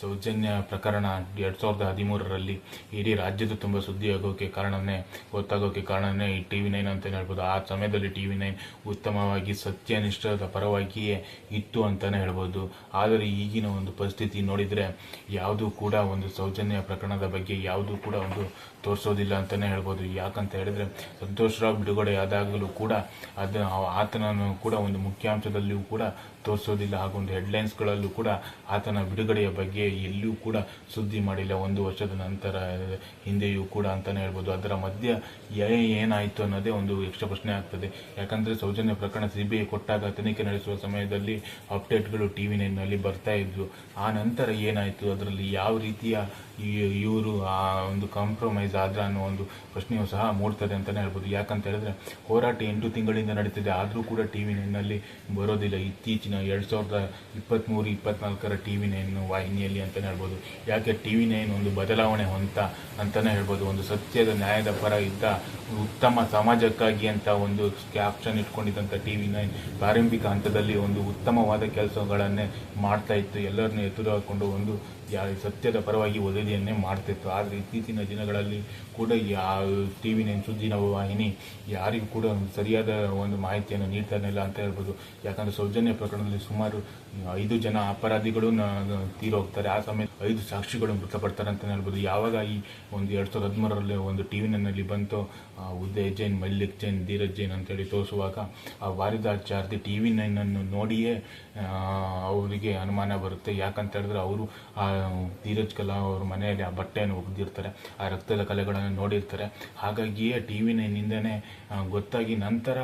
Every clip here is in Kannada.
ಸೌಜನ್ಯ ಪ್ರಕರಣ ಎರಡು ಸಾವಿರದ ಹದಿಮೂರರಲ್ಲಿ ಇಡೀ ರಾಜ್ಯದ ತುಂಬ ಸುದ್ದಿ ಆಗೋಕ್ಕೆ ಕಾರಣನೇ, ಗೊತ್ತಾಗೋಕೆ ಕಾರಣನೇ ಈ ಟಿ ವಿ ನೈನ್ ಅಂತಲೇ ಹೇಳ್ಬೋದು. ಆ ಸಮಯದಲ್ಲಿ ಟಿ ವಿ ನೈನ್ ಉತ್ತಮವಾಗಿ ಸತ್ಯನಿಷ್ಠದ ಪರವಾಗಿಯೇ ಇತ್ತು ಅಂತಲೇ ಹೇಳ್ಬೋದು. ಆದರೆ ಈಗಿನ ಒಂದು ಪರಿಸ್ಥಿತಿ ನೋಡಿದರೆ ಯಾವುದೂ ಕೂಡ ಒಂದು ಸೌಜನ್ಯ ಪ್ರಕರಣದ ಬಗ್ಗೆ ಯಾವುದೂ ಕೂಡ ಒಂದು ತೋರಿಸೋದಿಲ್ಲ ಅಂತಲೇ ಹೇಳ್ಬೋದು. ಯಾಕಂತ ಹೇಳಿದ್ರೆ ಸಂತೋಷ್ ರಾವ್ ಬಿಡುಗಡೆ ಆದಾಗಲೂ ಕೂಡ ಅದು ಆತನನ್ನು ಕೂಡ ಒಂದು ಮುಖ್ಯಾಂಶದಲ್ಲಿಯೂ ಕೂಡ ತೋರಿಸೋದಿಲ್ಲ. ಹಾಗೂ ಒಂದು ಹೆಡ್ಲೈನ್ಸ್ಗಳಲ್ಲೂ ಕೂಡ ಆತನ ಬಿಡುಗಡೆಯ ಬಗ್ಗೆ ಎಲ್ಲಿಯೂ ಕೂಡ ಸುದ್ದಿ ಮಾಡಿಲ್ಲ. ಒಂದು ವರ್ಷದ ನಂತರ, ಹಿಂದೆಯೂ ಕೂಡ ಅಂತಲೇ ಹೇಳ್ಬೋದು. ಅದರ ಮಧ್ಯೆ ಏನಾಯಿತು ಅನ್ನೋದೇ ಒಂದು ಯಕ್ಷ ಪ್ರಶ್ನೆ ಆಗ್ತದೆ. ಯಾಕಂದರೆ ಸೌಜನ್ಯ ಪ್ರಕರಣ ಸಿ ಕೊಟ್ಟಾಗ ತನಿಖೆ ನಡೆಸುವ ಸಮಯದಲ್ಲಿ ಅಪ್ಡೇಟ್ಗಳು ಟಿ ವಿ ನೈನ್ನಲ್ಲಿ ಬರ್ತಾ ಇದ್ವು. ಆ ನಂತರ ಏನಾಯಿತು? ಅದರಲ್ಲಿ ಯಾವ ರೀತಿಯ ಇವರು, ಆ ಒಂದು ಕಾಂಪ್ರಮೈಸ್ ಆದ್ರ ಅನ್ನೋ ಒಂದು ಪ್ರಶ್ನೆಯೂ ಸಹ ಮೂಡ್ತದೆ ಅಂತಲೇ ಹೇಳ್ಬೋದು. ಯಾಕಂತ ಹೇಳಿದ್ರೆ, ಹೋರಾಟ ಎಂಟು ತಿಂಗಳಿಂದ ನಡೀತಿದೆ. ಆದರೂ ಕೂಡ ಟಿ ವಿ ನೈನ್ನಲ್ಲಿ ಬರೋದಿಲ್ಲ. ಇತ್ತೀಚಿನ ಎರಡು ಸಾವಿರದ ಇಪ್ಪತ್ತ್ಮೂರು, ಇಪ್ಪತ್ತ್ನಾಲ್ಕರ ಟಿ ವಿ ನೈನ್ ವಾಹಿನಿಯಲ್ಲಿ ಅಂತಲೇ ಹೇಳ್ಬೋದು. ಯಾಕೆ ಟಿ ವಿ ನೈನ್ ಒಂದು ಬದಲಾವಣೆ ಹೊಂತ ಅಂತಲೇ ಹೇಳ್ಬೋದು. ಒಂದು ಸತ್ಯದ ನ್ಯಾಯದ ಪರ ಇದ್ದ ಉತ್ತಮ ಸಮಾಜಕ್ಕಾಗಿ ಅಂತ ಒಂದು ಕ್ಯಾಪ್ಷನ್ ಇಟ್ಕೊಂಡಿದ್ದಂಥ ಟಿ ವಿ ನೈನ್ ಪ್ರಾರಂಭಿಕ ಹಂತದಲ್ಲಿ ಒಂದು ಉತ್ತಮವಾದ ಕೆಲಸಗಳನ್ನೇ ಮಾಡ್ತಾ ಇತ್ತು. ಎಲ್ಲರನ್ನೂ ಎದುರು ಹಾಕೊಂಡು ಒಂದು ಯಾ ಸತ್ಯದ ಪರವಾಗಿ ವರದಿಯನ್ನೇ ಮಾಡ್ತಿತ್ತು. ಆದರೆ ಇತ್ತೀಚಿನ ದಿನಗಳಲ್ಲಿ ಕೂಡ ಯಾ ಟಿ ವಿ ನೈನ್ ಸುದ್ದಿನ ವಾಹಿನಿ ಯಾರಿಗೂ ಕೂಡ ಸರಿಯಾದ ಒಂದು ಮಾಹಿತಿಯನ್ನು ನೀಡ್ತಾನೆ ಇಲ್ಲ ಅಂತ ಹೇಳ್ಬೋದು. ಯಾಕಂದರೆ ಸೌಜನ್ಯ ಪ್ರಕರಣದಲ್ಲಿ ಸುಮಾರು ಐದು ಜನ ಅಪರಾಧಿಗಳು ತೀರೋಗ್ತಾರೆ. ಆ ಸಮಯ ಐದು ಸಾಕ್ಷಿಗಳು ಮೃತಪಡ್ತಾರೆ ಅಂತಲೇ ಹೇಳ್ಬೋದು. ಯಾವಾಗ ಈ ಒಂದು ಎರಡು ಸಾವಿರದ ಹದಿಮೂರರಲ್ಲಿ ಒಂದು ಟಿ ವಿ ನೈನಲ್ಲಿ ಬಂತು ಉದಯ ಜೈನ್, ಮಲ್ಲಿಕ್ ಜೈನ್, ಧೀರಜ್ ಜೈನ್ ಅಂತೇಳಿ ತೋರಿಸುವಾಗ, ಆ ವಾರಿದಾಚಾರ್ತಿ ಟಿ ವಿ ನೈನನ್ನು ನೋಡಿಯೇ ಅವರಿಗೆ ಅನುಮಾನ ಬರುತ್ತೆ. ಯಾಕಂತ ಹೇಳಿದ್ರೆ ಅವರು, ಆ, ಧೀರಜ್ ಕಲಾ ಅವ್ರ ಮನೆಯಲ್ಲಿ ಆ ಬಟ್ಟೆಯನ್ನು ಒಗೆದಿರ್ತಾರೆ. ಆ ರಕ್ತದ ಕಲೆಗಳನ್ನು ನೋಡಿರ್ತಾರೆ. ಹಾಗಾಗಿಯೇ ಟಿ ವಿ ನೈನಿಂದನೇ ಗೊತ್ತಾಗಿ ನಂತರ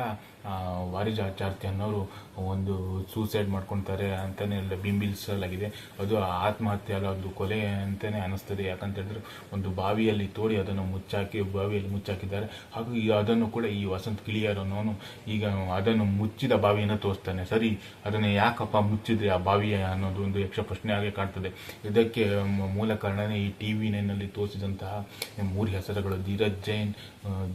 ಆ, ವಾರಿಜಾಚಾರ್ತಿ ಅನ್ನೋರು ಒಂದು ಸೂಸೈಡ್ ಮಾಡ್ಕೊಳ್ತಾರೆ ಅಂತಲೇ ಎಲ್ಲ ಬಿಂಬಿಸಲಾಗಿದೆ ಅದು ಆತ್ಮಹತ್ಯೆ ಅಲ್ಲ ಅದು ಕೊಲೆ ಅಂತಲೇ ಅನ್ನಿಸ್ತದೆ. ಯಾಕಂತ ಹೇಳಿದ್ರೆ ಒಂದು ಬಾವಿಯಲ್ಲಿ ತೋಡಿ ಅದನ್ನು ಮುಚ್ಚಾಕಿ ಬಾವಿಯಲ್ಲಿ ಮುಚ್ಚಾಕಿದ್ದಾರೆ. ಹಾಗೂ ಅದನ್ನು ಕೂಡ ಈ ವಸಂತ ಕಿಳಿಯರನ್ನೋನು ಈಗ ಅದನ್ನು ಮುಚ್ಚಿದ ಬಾವಿಯನ್ನು ತೋರಿಸ್ತಾನೆ. ಸರಿ ಅದನ್ನು ಯಾಕಪ್ಪ ಮುಚ್ಚಿದ್ರೆ ಆ ಬಾವಿಯ ಅನ್ನೋದು ಒಂದು ಯಕ್ಷ ಪ್ರಶ್ನೆ ಆಗಿ ಕಾಣ್ತದೆ. ಇದಕ್ಕೆ ಮೂಲ ಕಾರಣನೇ ಈ ಟಿ ವಿ ನೈನಲ್ಲಿ ತೋರಿಸಿದಂತಹ ಮೂರು ಹೆಸರುಗಳು. ಧೀರಜ್ ಜೈನ್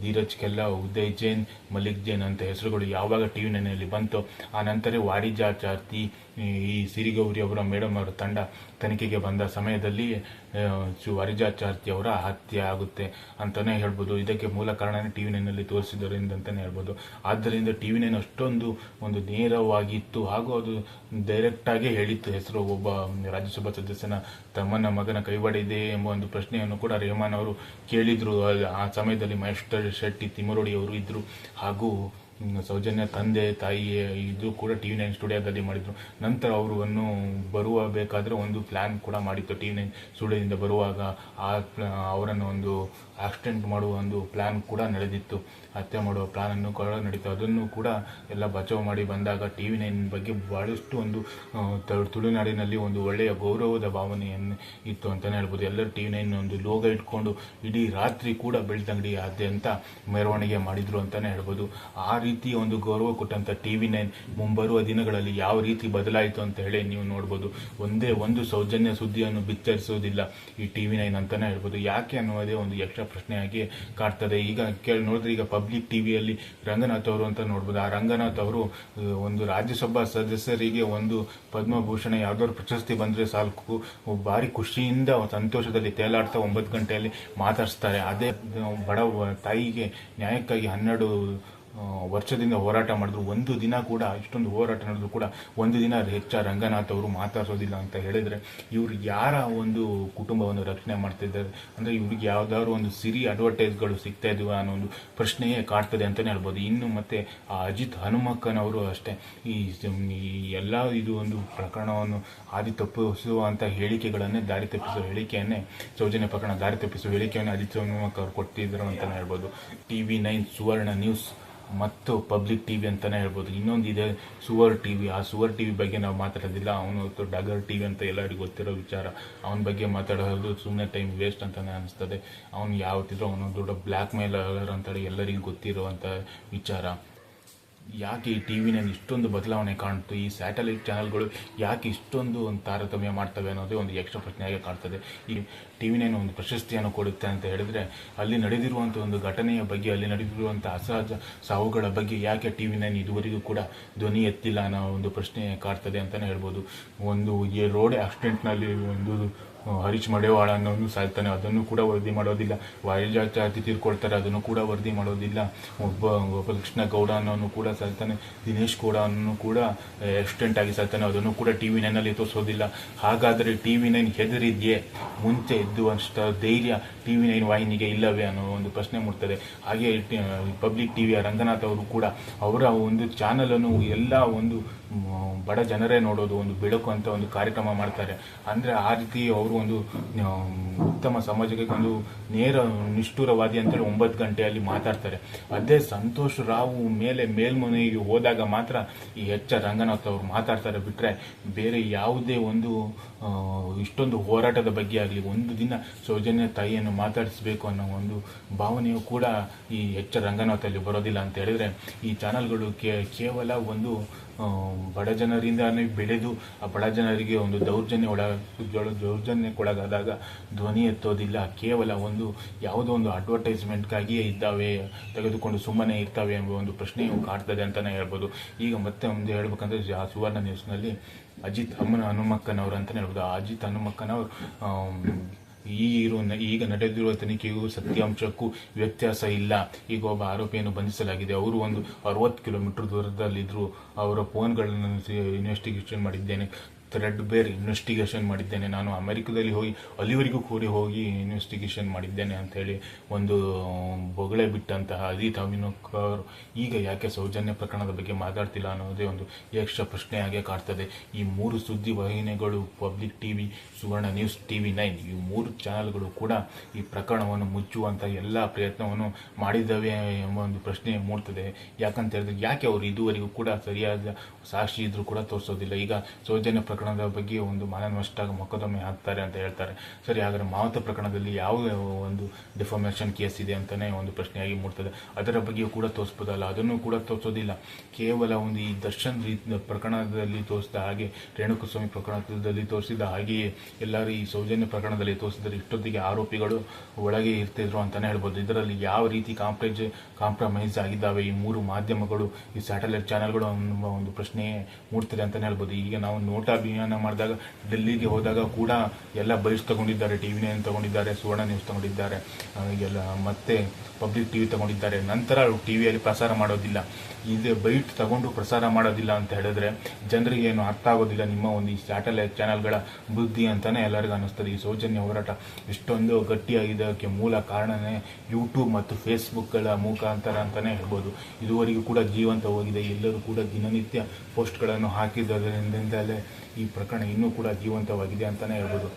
ಧೀರಜ್ ಕೆಲ್ಲ ಉದಯ್ ಜೈನ್ ಮಲ್ಲಿಕ್ ಜೈನ್ ಅಂತ ಹೆಸರುಗಳು ಯಾವಾಗ ಟಿ ವಿ ನೈನಲ್ಲಿ ಬಂತು, ಆ ನಂತರ ವಾರಿಜಾಚಾರ್ತಿ ಈ ಸಿರಿಗೌರಿ ಅವರ ಮೇಡಮ್ ಅವರ ತಂಡ ತನಿಖೆಗೆ ಬಂದ ಸಮಯದಲ್ಲಿ ವಾರಿಜಾಚಾರ್ತಿ ಅವರ ಹತ್ಯೆ ಆಗುತ್ತೆ ಅಂತಲೇ ಹೇಳ್ಬೋದು. ಇದಕ್ಕೆ ಮೂಲ ಕಾರಣನೇ ಟಿ ವಿ ನೈನಲ್ಲಿ ತೋರಿಸಿದ್ದರಿಂದ ಅಂತಲೇ ಹೇಳ್ಬೋದು. ಆದ್ದರಿಂದ ಟಿ ವಿ ನೈನ್ ಅಷ್ಟೊಂದು ಒಂದು ನೇರವಾಗಿತ್ತು ಹಾಗೂ ಅದು ಡೈರೆಕ್ಟಾಗಿ ಹೇಳಿತ್ತು. ಹೆಸರು ಒಬ್ಬ ರಾಜ್ಯಸಭಾ ಸದಸ್ಯನ ತಮ್ಮನ ಮಗನ ಕೈವಾಡಿದೆ ಎಂಬ ಒಂದು ಪ್ರಶ್ನೆಯನ್ನು ಕೂಡ ರೆಹಮಾನ್ ಅವರು ಕೇಳಿದ್ರು. ಆ- ಸಮಯದಲ್ಲಿ ಮಹೇಶ್ ಶೆಟ್ಟಿ ತಿಮರೋಡಿ ಅವರು ಇದ್ದರು ಹಾಗೂ ಸೌಜನ್ಯ ತಂದೆ ತಾಯಿ ಇದು ಕೂಡ ಟಿ ವಿ ನೈನ್ ಸ್ಟುಡಿಯೋದಲ್ಲಿ ಮಾಡಿದ್ರು. ನಂತರ ಅವರನ್ನು ಬರುವ ಬೇಕಾದರೆ ಒಂದು ಪ್ಲ್ಯಾನ್ ಕೂಡ ಮಾಡಿತ್ತು ಟಿ ವಿ ನೈನ್ ಸ್ಟುಡಿಯೋದಿಂದ ಬರುವಾಗ. ಆ ಅವರನ್ನು ಒಂದು ಆಕ್ಸಿಡೆಂಟ್ ಮಾಡುವ ಒಂದು ಪ್ಲ್ಯಾನ್ ಕೂಡ ನಡೆದಿತ್ತು. ಹತ್ಯೆ ಮಾಡುವ ಪ್ಲ್ಯಾನನ್ನು ಕೂಡ ನಡೀತು. ಅದನ್ನು ಕೂಡ ಎಲ್ಲ ಬಚಾವ್ ಮಾಡಿ ಬಂದಾಗ ಟಿ ವಿ ನೈನ್ ಬಗ್ಗೆ ಭಾಳಷ್ಟು ಒಂದು ತುಳುನಾಡಿನಲ್ಲಿ ಒಂದು ಒಳ್ಳೆಯ ಗೌರವದ ಭಾವನೆಯನ್ನು ಇತ್ತು ಅಂತಲೇ ಹೇಳ್ಬೋದು. ಎಲ್ಲರೂ ಟಿ ವಿ ನೈನ್ ಒಂದು ಲೋಗ ಇಟ್ಕೊಂಡು ಇಡೀ ರಾತ್ರಿ ಕೂಡ ಬೆಳ್ತಂಗಡಿ ಆದ್ಯಂತ ಮೆರವಣಿಗೆ ಮಾಡಿದ್ರು ಅಂತಲೇ ಹೇಳ್ಬೋದು. ಆ ಒಂದು ಗೌರವ ಕೊಟ್ಟಂಥ ಟಿ ವಿ ನೈನ್ ಮುಂಬರುವ ದಿನಗಳಲ್ಲಿ ಯಾವ ರೀತಿ ಬದಲಾಯಿತು ಅಂತ ಹೇಳಿ ನೀವು ನೋಡ್ಬೋದು. ಒಂದೇ ಒಂದು ಸೌಜನ್ಯ ಸುದ್ದಿಯನ್ನು ಬಿಚ್ಚರಿಸುವುದಿಲ್ಲ ಈ ಟಿ ವಿ ನೈನ್ ಅಂತಲೇ ಹೇಳ್ಬೋದು. ಯಾಕೆ ಅನ್ನೋದೇ ಒಂದು ಯಕ್ಷ ಪ್ರಶ್ನೆಯಾಗಿ ಕಾಡ್ತದೆ ಈಗ ಕೇಳಿ ನೋಡಿದ್ರೆ ಈಗ ಪಬ್ಲಿಕ್ ಟಿವಿಯಲ್ಲಿ ರಂಗನಾಥ್ ಅವರು ಅಂತ ನೋಡ್ಬೋದು. ಆ ರಂಗನಾಥ್ ಅವರು ಒಂದು ರಾಜ್ಯಸಭಾ ಸದಸ್ಯರಿಗೆ ಒಂದು ಪದ್ಮಭೂಷಣ ಯಾವ್ದಾದ್ರು ಪ್ರಶಸ್ತಿ ಬಂದರೆ ಸಾಕು. ಭಾರಿ ಖುಷಿಯಿಂದ ಸಂತೋಷದಲ್ಲಿ ತೇಲಾಡ್ತಾ ಒಂಬತ್ತು ಗಂಟೆಯಲ್ಲಿ ಮಾತಾಡಿಸ್ತಾರೆ. ಅದೇ ಬಡ ತಾಯಿಗೆ ನ್ಯಾಯಕ್ಕಾಗಿ ಹನ್ನೆರಡು ವರ್ಷದಿಂದ ಹೋರಾಟ ಮಾಡಿದ್ರು. ಒಂದು ದಿನ ಕೂಡ ಇಷ್ಟೊಂದು ಹೋರಾಟ ನಡೆದ್ರು ಕೂಡ ಒಂದು ದಿನ ಹೆಚ್ಚ ರಂಗನಾಥ್ ಅವರು ಮಾತಾಡಿಸೋದಿಲ್ಲ ಅಂತ ಹೇಳಿದ್ರೆ ಇವ್ರು ಯಾರ ಒಂದು ಕುಟುಂಬವನ್ನು ರಕ್ಷಣೆ ಮಾಡ್ತಿದ್ದಾರೆ? ಅಂದರೆ ಇವ್ರಿಗೆ ಯಾವ್ದಾದ್ರು ಒಂದು ಸಿರಿ ಅಡ್ವರ್ಟೈಸ್ಗಳು ಸಿಗ್ತಾ ಇದ್ವಾ ಅನ್ನೋ ಒಂದು ಪ್ರಶ್ನೆಯೇ ಕಾಡ್ತದೆ ಅಂತಲೇ ಹೇಳ್ಬೋದು. ಇನ್ನು ಮತ್ತೆ ಆ ಅಜಿತ್ ಹನುಮಕ್ಕನವರು ಅಷ್ಟೇ. ಈ ಎಲ್ಲ ಇದು ಒಂದು ಪ್ರಕರಣವನ್ನು ಹಾದಿ ಅಂತ ಹೇಳಿಕೆಗಳನ್ನೇ ದಾರಿ ತಪ್ಪಿಸುವ ಹೇಳಿಕೆಯನ್ನೇ, ಸೌಜನ್ಯ ಪ್ರಕರಣ ದಾರಿ ತಪ್ಪಿಸುವ ಹೇಳಿಕೆಯನ್ನು ಅಜಿತ್ ಹನುಮಕ್ಕ ಅವರು ಕೊಟ್ಟಿದ್ದರು ಅಂತಲೇ ಹೇಳ್ಬೋದು. T V nine Suvarna news. ಮತ್ತು ಪಬ್ಲಿಕ್ ಟಿವಿ ಅಂತಲೇ ಹೇಳ್ಬೋದು. ಇನ್ನೊಂದು ಇದೆ ಸುವರ್ ಟಿವಿ. ಆ ಸುವರ್ ಟಿ ವಿ ಬಗ್ಗೆ ನಾವು ಮಾತಾಡೋದಿಲ್ಲ. ಅವನು ಡಗರ್ ಟಿವಿ ಅಂತ ಎಲ್ಲರಿಗೂ ಗೊತ್ತಿರೋ ವಿಚಾರ. ಅವನ ಬಗ್ಗೆ ಮಾತಾಡೋದು ಸುಮ್ಮನೆ ಟೈಮ್ ವೇಸ್ಟ್ ಅಂತಲೇ ಅನಿಸ್ತದೆ. ಅವನು ಯಾವತ್ತಿದ್ರೂ ಅವನು ದೊಡ್ಡ ಬ್ಲ್ಯಾಕ್ ಮೇಲರ್ ಅಂತೇಳಿ ಎಲ್ಲರಿಗೂ ಗೊತ್ತಿರುವಂಥ ವಿಚಾರ. ಯಾಕೆ ಈ ಟಿ ವಿನಲ್ಲಿ ಇಷ್ಟೊಂದು ಬದಲಾವಣೆ ಕಾಣ್ತು ಈ ಸ್ಯಾಟಲೈಟ್ ಚಾನಲ್ಗಳು ಯಾಕೆ ಇಷ್ಟೊಂದು ಒಂದು ತಾರತಮ್ಯ ಮಾಡ್ತವೆ ಅನ್ನೋದೇ ಒಂದು ಯಕ್ಷ ಪ್ರಶ್ನೆಯಾಗಿ ಕಾಣ್ತದೆ. ಈ ಟಿ ವಿ ನೈನ್ ಒಂದು ಪ್ರಶಸ್ತಿಯನ್ನು ಕೊಡುತ್ತೆ ಅಂತ ಹೇಳಿದ್ರೆ ಅಲ್ಲಿ ನಡೆದಿರುವಂಥ ಒಂದು ಘಟನೆಯ ಬಗ್ಗೆ, ಅಲ್ಲಿ ನಡೆದಿರುವಂಥ ಅಸಹಜ ಸಾವುಗಳ ಬಗ್ಗೆ ಯಾಕೆ ಟಿ ವಿ ನೈನ್ ಇದುವರೆಗೂ ಕೂಡ ಧ್ವನಿ ಎತ್ತಿಲ್ಲ ಅನ್ನೋ ಒಂದು ಪ್ರಶ್ನೆ ಕಾಡ್ತದೆ ಅಂತಲೇ ಹೇಳ್ಬೋದು. ಒಂದು ಈ ರೋಡ್ ಆಕ್ಸಿಡೆಂಟ್ನಲ್ಲಿ ಒಂದು ಹರೀಶ್ ಮಡೇವಾಳ ಅನ್ನೋನು ಸಾಯ್ತಾನೆ. ಅದನ್ನು ಕೂಡ ವರದಿ ಮಾಡೋದಿಲ್ಲ. ವಾಯುಜಾಚಾರ್ತಿ ತೀರ್ಕೊಳ್ತಾರೆ, ಅದನ್ನು ಕೂಡ ವರದಿ ಮಾಡೋದಿಲ್ಲ. ಒಬ್ಬ ಗೋಪಾಲಕೃಷ್ಣ ಕೃಷ್ಣ ಗೌಡ ಅನ್ನೋನು ಕೂಡ ಸಾಯ್ತಾನೆ. ದಿನೇಶ್ ಗೌಡ ಅನ್ನೋನು ಕೂಡ ಆಕ್ಸಿಡೆಂಟ್ ಆಗಿ ಸಾಯ್ತಾನೆ. ಅದನ್ನು ಕೂಡ ಟಿ ವಿ ನೈನಲ್ಲಿ ತೋರಿಸೋದಿಲ್ಲ. ಹಾಗಾದರೆ ಟಿ ವಿ ನೈನ್ ಹೆದರಿದೆಯೇ? ಮುಂಚೆ ಇದ್ದು ಅಷ್ಟ ಧೈರ್ಯ ಟಿ ವಿ ನೈನ್ ವಾಹಿನಿಗೆ ಇಲ್ಲವೇ ಅನ್ನೋ ಒಂದು ಪ್ರಶ್ನೆ ಮೂಡ್ತದೆ. ಹಾಗೆ ಪಬ್ಲಿಕ್ ಟಿವಿಯ ರಂಗನಾಥ್ ಅವರು ಕೂಡ, ಅವರ ಒಂದು ಚಾನಲನ್ನು ಎಲ್ಲ ಒಂದು ಬಡ ಜನರೇ ನೋಡೋದು, ಒಂದು ಬೆಳಕು ಅಂತ ಒಂದು ಕಾರ್ಯಕ್ರಮ ಮಾಡ್ತಾರೆ. ಅಂದ್ರೆ ಆ ರೀತಿ ಅವರು ಒಂದು ಆ, ಉತ್ತಮ ಸಮಾಜಕ್ಕೆ ಒಂದು ನೇರ ನಿಷ್ಠುರವಾದಿ ಅಂತೇಳಿ ಒಂಬತ್ತು ಗಂಟೆಯಲ್ಲಿ ಮಾತಾಡ್ತಾರೆ. ಅದೇ ಸಂತೋಷ್ ರಾವ್ ಮೇಲೆ ಮೇಲ್ಮನೆಗೆ ಹೋದಾಗ ಮಾತ್ರ ಈ ಎಚ್ ಆರ್ ರಂಗನಾಥ್ ಅವರು ಮಾತಾಡ್ತಾರೆ ಬಿಟ್ರೆ ಬೇರೆ ಯಾವುದೇ ಒಂದು ಇಷ್ಟೊಂದು ಹೋರಾಟದ ಬಗ್ಗೆ ಆಗಲಿ, ಒಂದು ದಿನ ಸೌಜನ್ಯ ತಾಯಿಯನ್ನು ಮಾತಾಡಿಸಬೇಕು ಅನ್ನೋ ಒಂದು ಭಾವನೆಯು ಕೂಡ ಈ ಎಚ್ ಆರ್ ರಂಗನಾಥಲ್ಲಿ ಬರೋದಿಲ್ಲ ಅಂತ ಹೇಳಿದ್ರೆ ಈ ಚಾನಲ್ಗಳು ಕೇವಲ ಒಂದು ಬಡ ಜನರಿಂದಾನೇ ಬೆಳೆದು ಆ ಬಡ ಜನರಿಗೆ ಒಂದು ದೌರ್ಜನ್ಯ ಒಳ ದೌರ್ಜನ್ಯಕ್ಕೊಳಗಾದಾಗ ಧ್ವನಿ ಎತ್ತೋದಿಲ್ಲ. ಕೇವಲ ಒಂದು ಯಾವುದೋ ಒಂದು ಅಡ್ವರ್ಟೈಸ್ಮೆಂಟ್ಗಾಗಿಯೇ ಇದ್ದಾವೆ, ತೆಗೆದುಕೊಂಡು ಸುಮ್ಮನೆ ಇರ್ತವೆ ಎಂಬ ಒಂದು ಪ್ರಶ್ನೆಯು ಕಾಡ್ತದೆ ಅಂತಲೇ ಹೇಳ್ಬೋದು. ಈಗ ಮತ್ತೆ ಒಂದು ಹೇಳ್ಬೇಕಂದ್ರೆ ಆ ಸುವರ್ಣ ನ್ಯೂಸ್ನಲ್ಲಿ ಅಜಿತ್ ಅಮ್ಮನ ಹನುಮಕ್ಕನವರು ಅಂತಲೇ ಹೇಳ್ಬೋದು. ಅಜಿತ್ ಹನುಮಕ್ಕನವರು ಈ ಇರುವ ಈಗ ನಡೆದಿರುವ ತನಿಖೆಗೂ ಸತ್ಯಾಂಶಕ್ಕೂ ವ್ಯತ್ಯಾಸ ಇಲ್ಲ. ಈಗ ಒಬ್ಬ ಆರೋಪಿಯನ್ನು ಬಂಧಿಸಲಾಗಿದೆ. ಅವರು ಒಂದು ಅರವತ್ತು ಕಿಲೋಮೀಟರ್ ದೂರದಲ್ಲಿದ್ದರು ಅವರ ಫೋನ್ಗಳನ್ನು ಇನ್ವೆಸ್ಟಿಗೇಷನ್ ಮಾಡಿದ್ದೇನೆ. ಥ್ರೆಡ್ ಬೇರ್ ಇನ್ವೆಸ್ಟಿಗೇಷನ್ ಮಾಡಿದ್ದೇನೆ. ನಾನು ಅಮೆರಿಕದಲ್ಲಿ ಹೋಗಿ, ಅಲ್ಲಿವರೆಗೂ ಕೂಡಿ ಹೋಗಿ ಇನ್ವೆಸ್ಟಿಗೇಷನ್ ಮಾಡಿದ್ದೇನೆ ಅಂಥೇಳಿ ಒಂದು ಬೊಗಳೆ ಬಿಟ್ಟಂತಹ ಅಜಿತ್ ಅಮಿನೋಕರ್ ಈಗ ಯಾಕೆ ಸೌಜನ್ಯ ಪ್ರಕರಣದ ಬಗ್ಗೆ ಮಾತಾಡ್ತಿಲ್ಲ ಅನ್ನೋದೇ ಒಂದು ಯಕ್ಷ ಪ್ರಶ್ನೆಯಾಗೆ ಕಾಡ್ತದೆ. ಈ ಮೂರು ಸುದ್ದಿ ವಾಹಿನಿಗಳು public T V Suvarna news T V nine ಈ ಮೂರು ಚಾನೆಲ್ಗಳು ಕೂಡ ಈ ಪ್ರಕರಣವನ್ನು ಮುಚ್ಚುವಂಥ ಎಲ್ಲ ಪ್ರಯತ್ನವನ್ನು ಮಾಡಿದ್ದಾವೆ ಎಂಬ ಒಂದು ಪ್ರಶ್ನೆ ಮೂಡ್ತದೆ. ಯಾಕಂತ ಹೇಳಿದ್ರೆ ಯಾಕೆ ಅವರು ಇದುವರೆಗೂ ಕೂಡ ಸರಿಯಾದ ಸಾಕ್ಷಿ ಇದ್ರೂ ಕೂಡ ತೋರಿಸೋದಿಲ್ಲ. ಈಗ ಸೌಜನ್ಯ ಪ್ರಕರಣದ ಬಗ್ಗೆ ಒಂದು ಮಾನವಷ್ಟಾಗಿ ಮೊಕದ್ದಮೆ ಹಾಕ್ತಾರೆ ಅಂತ ಹೇಳ್ತಾರೆ. ಸರಿ, ಹಾಗಾದರೆ ಮಾವತ ಪ್ರಕರಣದಲ್ಲಿ ಯಾವ ಒಂದು ಡಿಫಾರ್ಮೇಷನ್ ಕೇಸ್ ಇದೆ ಅಂತಲೇ ಒಂದು ಪ್ರಶ್ನೆಯಾಗಿ ಮೂಡ್ತದೆ. ಅದರ ಬಗ್ಗೆಯೂ ಕೂಡ ತೋರಿಸ್ಬೋದಲ್ಲ. ಅದನ್ನು ಕೂಡ ತೋರಿಸೋದಿಲ್ಲ. ಕೇವಲ ಒಂದು ಈ ದರ್ಶನ್ ರೀತಿ ಪ್ರಕರಣದಲ್ಲಿ ತೋರಿಸಿದ ಹಾಗೆ, ರೇಣುಕಸ್ವಾಮಿ ಪ್ರಕರಣದಲ್ಲಿ ತೋರಿಸಿದ ಹಾಗೆಯೇ ಎಲ್ಲರೂ ಈ ಸೌಜನ್ಯ ಪ್ರಕರಣದಲ್ಲಿ ತೋರಿಸಿದರೆ ಇಷ್ಟೊತ್ತಿಗೆ ಆರೋಪಿಗಳು ಒಳಗೆ ಇರ್ತಿದ್ರು ಅಂತಲೇ ಹೇಳ್ಬೋದು. ಇದರಲ್ಲಿ ಯಾವ ರೀತಿ ಕಾಂಪ್ರೈಜ್ ಕಾಂಪ್ರಮೈಸ್ ಆಗಿದ್ದಾವೆ ಈ ಮೂರು ಮಾಧ್ಯಮಗಳು, ಈ ಸ್ಯಾಟಲೈಟ್ ಚಾನೆಲ್ಗಳು ಅನ್ನುವ ಒಂದು ಪ್ರಶ್ನೆ ಮೂಡ್ತಿದೆ ಅಂತಲೇ ಹೇಳ್ಬೋದು. ಈಗ ನಾವು ನೋಟ ಅಭಿಯಾನ ಮಾಡಿದಾಗ ಡೆಲ್ಲಿಗೆ ಹೋದಾಗ ಕೂಡ ಎಲ್ಲ ಬೈಟ್ಸ್ ತಗೊಂಡಿದ್ದಾರೆ. ಟಿ ವಿ ನೈನ್ ತಗೊಂಡಿದ್ದಾರೆ, ಸುವರ್ಣ ನ್ಯೂಸ್ ತಗೊಂಡಿದ್ದಾರೆ. ಎಲ್ಲ ಮತ್ತೆ ಪಬ್ಲಿಕ್ ಟಿವಿ ತಗೊಂಡಿದ್ದಾರೆ. ನಂತರ ಟಿವಿಯಲ್ಲಿ ಪ್ರಸಾರ ಮಾಡೋದಿಲ್ಲ. ಇದು ಬೈಟ್ ತಗೊಂಡು ಪ್ರಸಾರ ಮಾಡೋದಿಲ್ಲ ಅಂತ ಹೇಳಿದ್ರೆ ಜನರಿಗೆ ಏನು ಅರ್ಥ ಆಗೋದಿಲ್ಲ. ನಿಮ್ಮ ಒಂದು ಈ ಸ್ಯಾಟಲೈಟ್ ಚಾನೆಲ್ಗಳ ಬುದ್ಧಿ ಅಂತಾನೆ ಎಲ್ಲರಿಗೂ ಅನ್ನಿಸ್ತದೆ. ಈ ಸೌಜನ್ಯ ಹೋರಾಟ ಇಷ್ಟೊಂದು ಗಟ್ಟಿಯಾಗಿದ್ದಕ್ಕೆ ಮೂಲ ಕಾರಣನೇ ಯೂಟ್ಯೂಬ್ ಮತ್ತು ಫೇಸ್ಬುಕ್ಗಳ ಮುಖಾಂತರ ಅಂತಾನೆ ಹೇಳ್ಬೋದು. ಇದುವರೆಗೂ ಕೂಡ ಜೀವಂತ ಹೋಗಿದೆ. ಎಲ್ಲರೂ ಕೂಡ ದಿನನಿತ್ಯ ಪೋಸ್ಟ್ಗಳನ್ನು ಹಾಕಿದ್ದರಿಂದಲೇ ಈ ಪ್ರಕರಣ ಇನ್ನೂ ಕೂಡ ಜೀವಂತವಾಗಿದೆ ಅಂತಾನೆ ಹೇಳ್ಬೋದು.